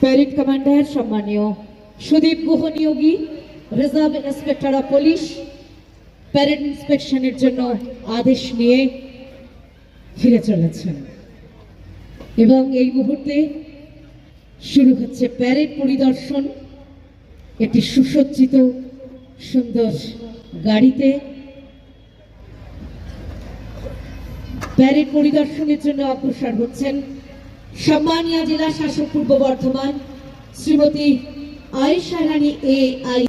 Parade commander সম্মানীয় Sudip Guha Niyogi reserve inspector of police parade ইন্সপেকশনের জন্য আদেশ নিয়ে ফিরে চলেছেন। এবং এই মুহূর্তে শুরু হচ্ছে প্যারেড পরিদর্শন। একটি সুসজ্জিত, সুন্দর গাড়িতে প্যারেড পরিদর্শনের জন্য অগ্রসর হচ্ছেন সম্মানীয় জেলা শাসক Purba Bardhaman, Shrimati Ayesha Rani A I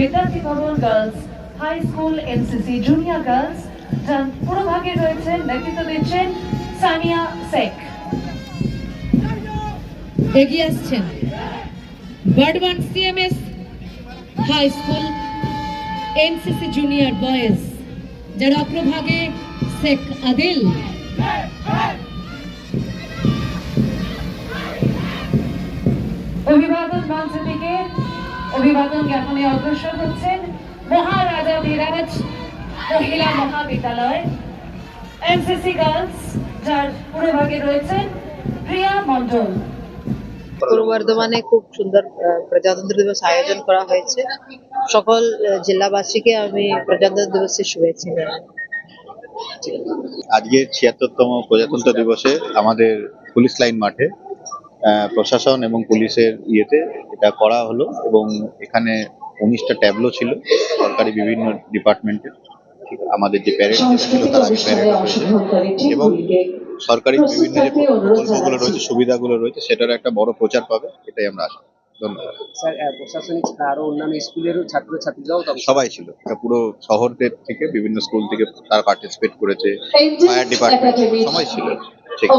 Vidyarthi Bhavan girls high school NCC junior girls. যার পুরো ভাগে রয়েছেন নেতৃত্ব দিচ্ছেন সানিয়া শেখ। এগিয়ে আসছেন Bardhaman CMS high school NCC junior boys যার অগ্রভাগে শেখ আদিল। অভিবাদন মঞ্চ থেকে অভিবাদন জ্ঞাপনে অগ্রসর হচ্ছেন মহারাজা ধীরাজ মহিলা মহাবিদ্যালয়। এনসিসি গার্লস যার পুরো ভাগে রয়েছেন প্রিয়া মণ্ডল। পূর্ব বর্ধমানে খুব সুন্দর আহ, প্রজাতন্ত্র দিবস আয়োজন করা হয়েছে। সকল জেলাবাসীকে আমি প্রজাতন্ত্র দিবসের শুভেচ্ছা জানাই। আজকের ছিয়াত্তরতম প্রজাতন্ত্র দিবসে আমাদের পুলিশ লাইন মাঠে প্রশাসন এবং পুলিশের ইয়েতে এটা করা হলো এবং এখানে উনিশটা ট্যাবলো ছিল সরকারি বিভিন্ন ডিপার্টমেন্টের ঠিক আমাদের যে প্যারেড ছিল তার আগে প্যারেড এবং সরকারি বিভিন্ন যে প্রকল্পগুলো রয়েছে সুবিধাগুলো রয়েছে সেটার একটা বড় প্রচার পাবে এটাই আমরা আশা করি। ধন্যবাদ। স্যার প্রশাসনিক আরও অন্যান্য স্কুলেরও ছাত্র ছাত্রীরাও সবাই ছিল এটা পুরো শহরদের থেকে বিভিন্ন স্কুল থেকে তারা পার্টিসিপেট করেছে ফায়ার ডিপার্টমেন্ট সবাই ছিল ঠিক।